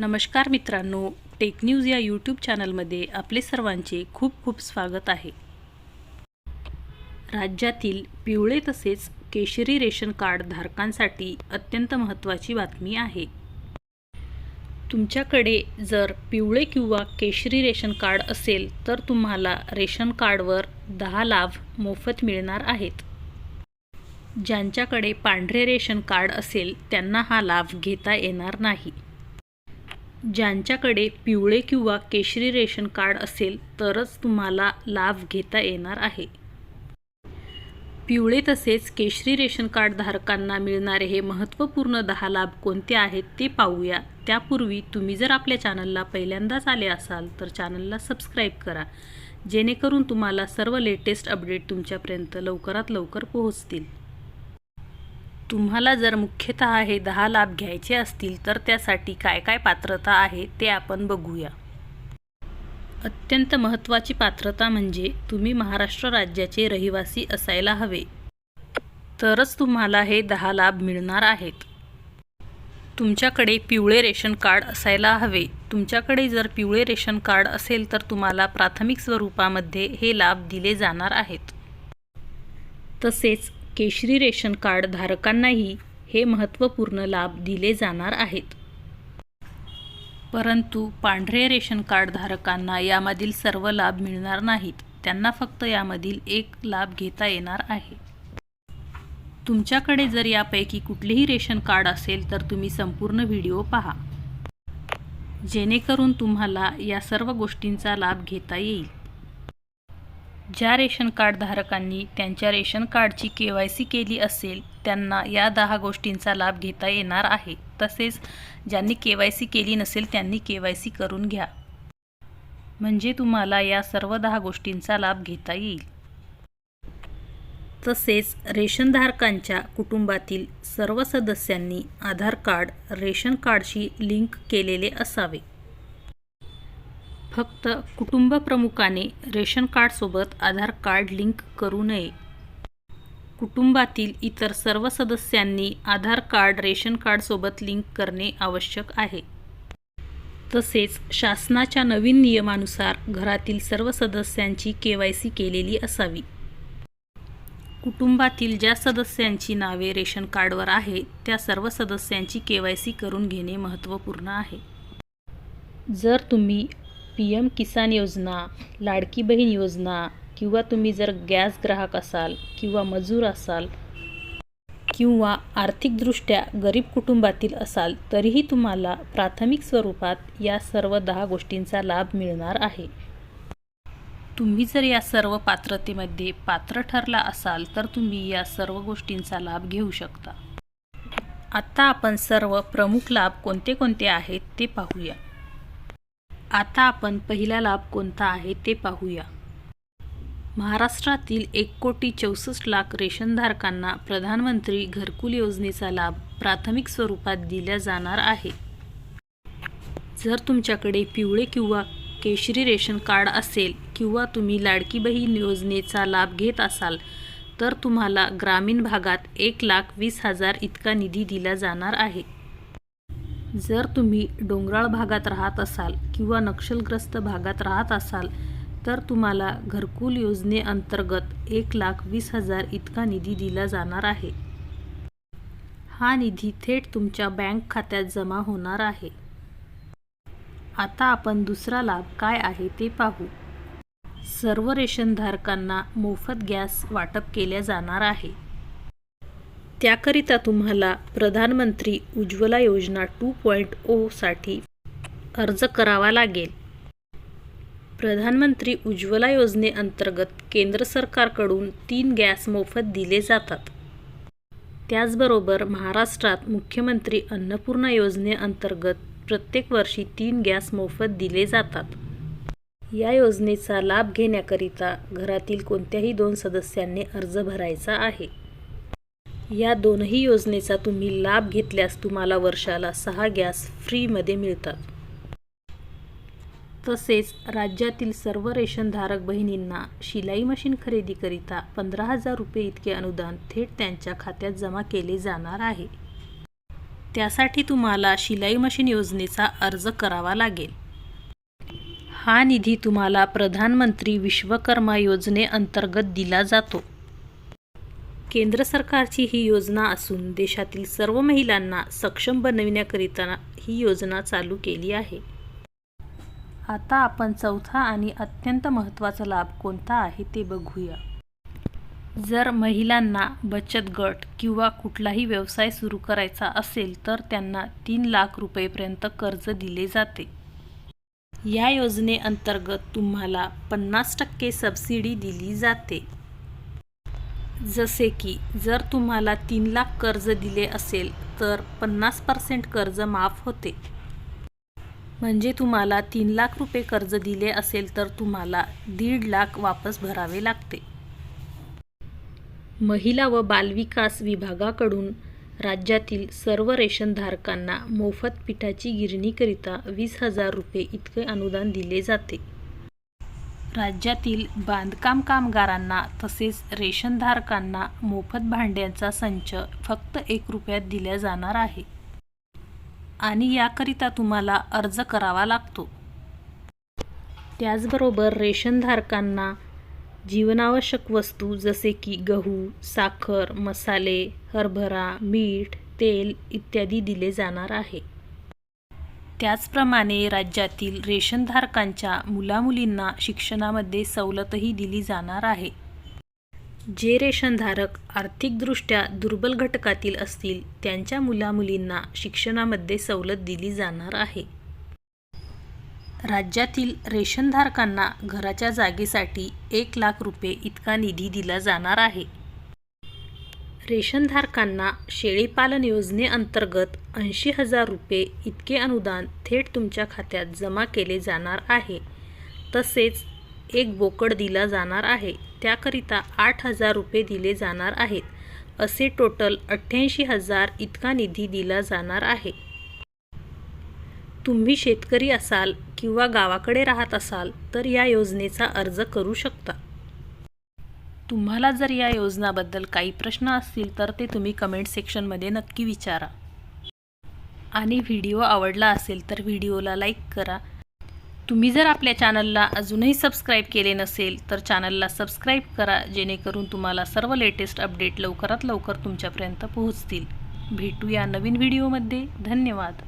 नमस्कार मित्रांनो tech news या यूट्यूब चॅनलमध्ये आपले सर्वांचे खूप खूप स्वागत आहे. राज्यातील पिवळे तसेच केशरी रेशन कार्ड धारकांसाठी अत्यंत महत्त्वाची बातमी आहे. तुमच्याकडे जर पिवळे किंवा केशरी रेशन कार्ड असेल तर तुम्हाला रेशन कार्डवर दहा लाभ मोफत मिळणार आहेत. ज्यांच्याकडे पांढरे रेशन कार्ड असेल त्यांना हा लाभ घेता येणार नाही. ज्यांच्याकडे पिवळे किंवा केशरी रेशन कार्ड असेल तरच तुम्हाला लाभ घेता येणार आहे. पिवळे तसेच केशरी रेशन कार्ड धारकांना मिळणारे हे महत्त्वपूर्ण दहा लाभ कोणते आहेत ते पाहूया. त्यापूर्वी तुम्ही जर आपल्या चॅनलला पहिल्यांदाच आले असाल तर चॅनलला सबस्क्राईब करा. जेणेकरून तुम्हाला सर्व लेटेस्ट अपडेट तुमच्यापर्यंत लवकरात लवकर पोहोचतील. तुम्हाला जर मुख्यतः हे दहा लाभ घ्यायचे असतील तर त्यासाठी काय काय पात्रता आहे ते आपण बघूया. अत्यंत महत्त्वाची पात्रता म्हणजे तुम्ही महाराष्ट्र राज्याचे रहिवासी असायला हवे. तरच तुम्हाला हे दहा लाभ मिळणार आहेत. तुमच्याकडे पिवळे रेशन कार्ड असायला हवे. तुमच्याकडे जर पिवळे रेशन कार्ड असेल तर तुम्हाला प्राथमिक स्वरूपामध्ये हे लाभ दिले जाणार आहेत. तसेच केशरी रेशन कार्ड धारकांनाही हे महत्त्वपूर्ण लाभ दिले जाणार आहेत. परंतु पांढरे रेशन कार्ड धारकांना यामधील सर्व लाभ मिळणार नाहीत. त्यांना फक्त यामधील एक लाभ घेता येणार आहे. तुमच्याकडे जर यापैकी कुठलेही रेशन कार्ड असेल तर तुम्ही संपूर्ण व्हिडिओ पहा. जेणेकरून तुम्हाला या सर्व गोष्टींचा लाभ घेता येईल. ज्या रेशन कार्ड धारकांनी त्यांच्या रेशन कार्डची के वाय सी केली असेल त्यांना या दहा गोष्टींचा लाभ घेता येणार आहे. तसेच ज्यांनी के वाय सी केली नसेल त्यांनी के वाय सी करून घ्या. म्हणजे तुम्हाला या सर्व दहा गोष्टींचा लाभ घेता येईल. तसेच रेशनधारकांच्या कुटुंबातील सर्व सदस्यांनी आधार कार्ड रेशन कार्डशी लिंक केलेले असावे. फक्त कुटुंब प्रमुखाने रेशन कार्डसोबत आधार कार्ड लिंक करू नये. कुटुंबातील इतर सर्व सदस्यांनी आधार कार्ड रेशन कार्डसोबत लिंक करणे आवश्यक आहे. तसेच शासनाच्या नवीन नियमानुसार घरातील सर्व सदस्यांची के वाय सी केलेली असावी. कुटुंबातील ज्या सदस्यांची नावे रेशन कार्डवर आहे त्या सर्व सदस्यांची के वाय सी करून घेणे महत्त्वपूर्ण आहे. जर तुम्ही पी एम किसान योजना लाडकी बहीण योजना किंवा तुम्ही जर गॅस ग्राहक असाल किंवा मजूर असाल किंवा आर्थिकदृष्ट्या गरीब कुटुंबातील असाल तरीही तुम्हाला प्राथमिक स्वरूपात या सर्व दहा गोष्टींचा लाभ मिळणार आहे. तुम्ही जर या सर्व पात्रतेमध्ये पात्र ठरला असाल तर तुम्ही या सर्व गोष्टींचा लाभ घेऊ शकता. आत्ता आपण सर्व प्रमुख लाभ कोणते कोणते आहेत ते पाहूया. आता आपण पहिला लाभ कोणता आहे ते पाहूया. महाराष्ट्रातील एक कोटी चौसष्ट लाख रेशनधारकांना प्रधानमंत्री घरकुल योजनेचा लाभ प्राथमिक स्वरूपात दिला जाणार आहे. जर तुमच्याकडे पिवळे किंवा केशरी रेशन कार्ड असेल किंवा तुम्ही लाडकी बहीण योजनेचा लाभ घेत असाल तर तुम्हाला ग्रामीण भागात एक लाख वीस हजार इतका निधी दिला जाणार आहे. जर तुम्ही डोंगराळ भागात राहत असाल किंवा नक्षलग्रस्त भागात राहत असाल तर तुम्हाला घरकुल योजनेअंतर्गत एक लाख वीस हजार इतका निधी दिला जाणार आहे. हा निधी थेट तुमच्या बँक खात्यात जमा होणार आहे. आता आपण दुसरा लाभ काय आहे ते पाहू. सर्व रेशनधारकांना मोफत गॅस वाटप केल्या जाणार आहे. त्याकरिता तुम्हाला प्रधानमंत्री उज्ज्वला योजना टू पॉईंट ओसाठी अर्ज करावा लागेल. प्रधानमंत्री उज्ज्वला योजनेअंतर्गत केंद्र सरकारकडून तीन गॅस मोफत दिले जातात. त्याचबरोबर महाराष्ट्रात मुख्यमंत्री अन्नपूर्णा योजनेअंतर्गत प्रत्येक वर्षी तीन गॅस मोफत दिले जातात. या योजनेचा लाभ घेण्याकरिता घरातील कोणत्याही दोन सदस्यांनी अर्ज भरायचा आहे. या दोनही योजनेचा तुम्ही लाभ घेतल्यास तुम्हाला वर्षाला सहा गॅस फ्रीमध्ये मिळतात. तसेच राज्यातील सर्व रेशनधारक बहिणींना शिलाई मशीन खरेदीकरिता पंधरा हजार रुपये इतके अनुदान थेट त्यांच्या खात्यात जमा केले जाणार आहे. त्यासाठी तुम्हाला शिलाई मशीन योजनेचा अर्ज करावा लागेल. हा निधी तुम्हाला प्रधानमंत्री विश्वकर्मा योजनेअंतर्गत दिला जातो. केंद्र सरकारची ही योजना असून देशातील सर्व महिलांना सक्षम बनविण्याकरिता ही योजना चालू केली आहे. आता आपण चौथा आणि अत्यंत महत्त्वाचा लाभ कोणता आहे ते बघूया. जर महिलांना बचत गट किंवा कुठलाही व्यवसाय सुरू करायचा असेल तर त्यांना तीन लाख रुपयेपर्यंत कर्ज दिले जाते. या योजनेअंतर्गत तुम्हाला पन्नास टक्के सबसिडी दिली जाते. जसे की जर तुम्हाला तीन लाख कर्ज दिले असेल तर पन्नास पर्सेंट कर्ज माफ होते. म्हणजे तुम्हाला तीन लाख रुपये कर्ज दिले असेल तर तुम्हाला दीड लाख वापस भरावे लागते. महिला व बालविकास विभागाकडून राज्यातील सर्व रेशनधारकांना मोफत पिठाची गिरणीकरिता वीस हजार रुपये इतके अनुदान दिले जाते. राज्यातील बांधकाम कामगारांना तसेच रेशनधारकांना मोफत भांड्यांचा संच फक्त एक रुपयात दिल्या जाणार आहे. आणि याकरिता तुम्हाला अर्ज करावा लागतो. त्याचबरोबर रेशनधारकांना जीवनावश्यक वस्तू जसे की गहू साखर मसाले हरभरा मीठ तेल इत्यादी दिले जाणार आहे. त्याचप्रमाणे राज्यातील रेशनधारकांच्या मुलामुलींना शिक्षणामध्ये सवलतही दिली जाणार आहे. जे रेशनधारक आर्थिकदृष्ट्या दुर्बल घटकातील असतील त्यांच्या मुलामुलींना शिक्षणामध्ये सवलत दिली जाणार आहे. राज्यातील रेशनधारकांना घराच्या जागेसाठी एक लाख रुपये इतका निधी दिला जाणार आहे. रेशनधारकांना शेळीपालन योजनेअंतर्गत ऐंशी हजार रुपये इतके अनुदान थेट तुमच्या खात्यात जमा केले जाणार आहे. तसेच एक बोकड दिला जाणार आहे. त्याकरिता आठ हजार रुपये दिले जाणार आहेत. असे टोटल अठ्ठ्याऐंशी हजार इतका निधी दिला जाणार आहे. तुम्ही शेतकरी असाल किंवा गावाकडे राहत असाल तर या योजनेचा अर्ज करू शकता. तुम्हाला जर या योजनाबद्दल काही प्रश्न असतील तर ते तुम्ही कमेंट सेक्शनमध्ये नक्की विचारा. आणि व्हिडिओ आवडला असेल तर व्हिडिओला लाईक करा. तुम्ही जर आपल्या चॅनलला अजूनही सबस्क्राईब केले नसेल तर चॅनलला सबस्क्राईब करा जेणेकरून तुम्हाला सर्व लेटेस्ट अपडेट लवकरात लवकर तुमच्यापर्यंत पोहोचतील. भेटूया नवीन व्हिडिओमध्ये. धन्यवाद.